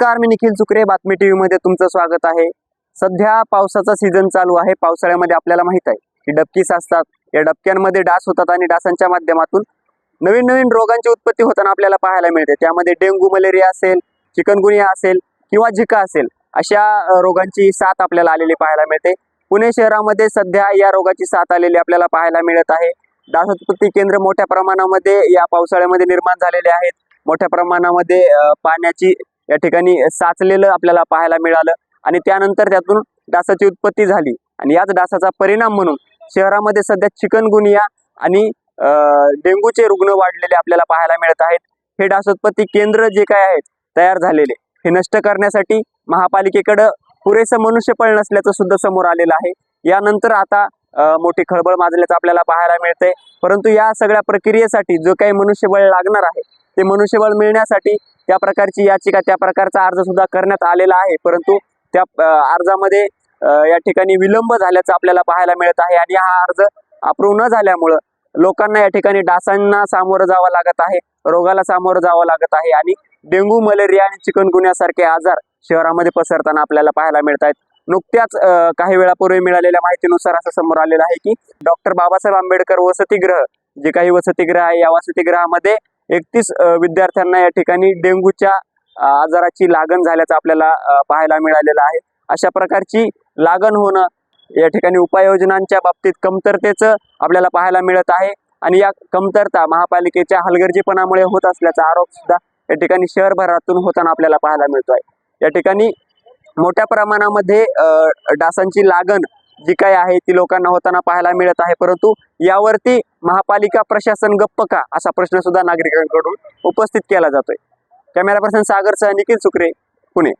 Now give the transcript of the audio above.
नमस्कार मी निखिल सुक्रे बातमी टी मध्ये तुमचं स्वागत आहे. सध्या पावसाचा सीझन चालू आहे. पावसाळ्यामध्ये आपल्याला माहीत आहे की डबकीस असतात या डबक्यांमध्ये डास होतात आणि डासांच्या माध्यमातून नवीन नवीन रोगांची उत्पत्ती होताना आपल्याला पाहायला मिळते. त्यामध्ये डेंग्यू मलेरिया असेल चिकनगुनिया असेल किंवा झिका असेल अशा रोगांची साथ आपल्याला आलेली पाहायला मिळते. पुणे शहरामध्ये सध्या या रोगाची साथ आलेली आपल्याला पाहायला मिळत आहे. डास उत्पत्ती केंद्र मोठ्या प्रमाणामध्ये या पावसाळ्यामध्ये निर्माण झालेले आहेत. मोठ्या प्रमाणामध्ये पाण्याची या ठिकाणी साचलेलं आपल्याला पाहायला मिळालं आणि त्यानंतर त्यातून डासाची उत्पत्ती झाली. आणि याच डासाचा परिणाम म्हणून शहरामध्ये सध्या चिकनगुनिया आणि अ, डेंग्यूचे रुग्ण वाढलेले आपल्याला पाहायला मिळत आहेत. हे डास उत्पत्ती केंद्र जे काय आहेत तयार झालेले हे नष्ट करण्यासाठी महापालिकेकडं पुरेसं मनुष्यबळ नसल्याचं सुद्धा समोर आलेलं आहे. यानंतर आता मोठी खळबळ माजल्याचं आपल्याला पाहायला मिळतंय. परंतु या सगळ्या प्रक्रियेसाठी जो काही मनुष्यबळ लागणार आहे ते मनुष्यबळ मिळण्यासाठी त्या प्रकारची याचिका त्या प्रकारचा अर्ज सुद्धा करण्यात आलेला आहे. परंतु त्या अर्जामध्ये या ठिकाणी विलंब झाल्याचं आपल्याला पाहायला मिळत आहे आणि हा अर्ज अप्रूव्ह न झाल्यामुळं लोकांना या ठिकाणी डासांना सामोरं जावं लागत आहे रोगाला सामोरं जावं लागत आहे आणि डेंग्यू मलेरिया आणि चिकनगुन्यासारखे आजार शहरामध्ये पसरताना आपल्याला पाहायला मिळत आहेत. नुकत्याच काही वेळापूर्वी मिळालेल्या माहितीनुसार असं समोर आलेलं आहे की डॉक्टर बाबासाहेब आंबेडकर वसतिगृह जे काही वसतिगृह आहे या वसतिगृहामध्ये एकतीस विद्यार्थ्यांना या ठिकाणी डेंग्यूच्या आजाराची लागण झाल्याचं आपल्याला पाहायला मिळालेलं आहे. अशा प्रकारची लागण होणं या ठिकाणी उपाययोजनांच्या बाबतीत कमतरतेचं आपल्याला पाहायला मिळत आहे. आणि या कमतरता महापालिकेच्या हलगर्जीपणामुळे होत असल्याचा आरोप सुद्धा या ठिकाणी शहरभरातून होताना आपल्याला पाहायला मिळतो आहे या ठिकाणी मोठ्या प्रमाणामध्ये डासांची लागण जी काय आहे ती लोकांना होताना पाहायला मिळत आहे. परंतु यावरती महापालिका प्रशासन गप्प का? असा प्रश्न सुद्धा नागरिकांकडून उपस्थित केला जातोय. कॅमेरा पर्सन सागरसह निखिल सुक्रे पुणे.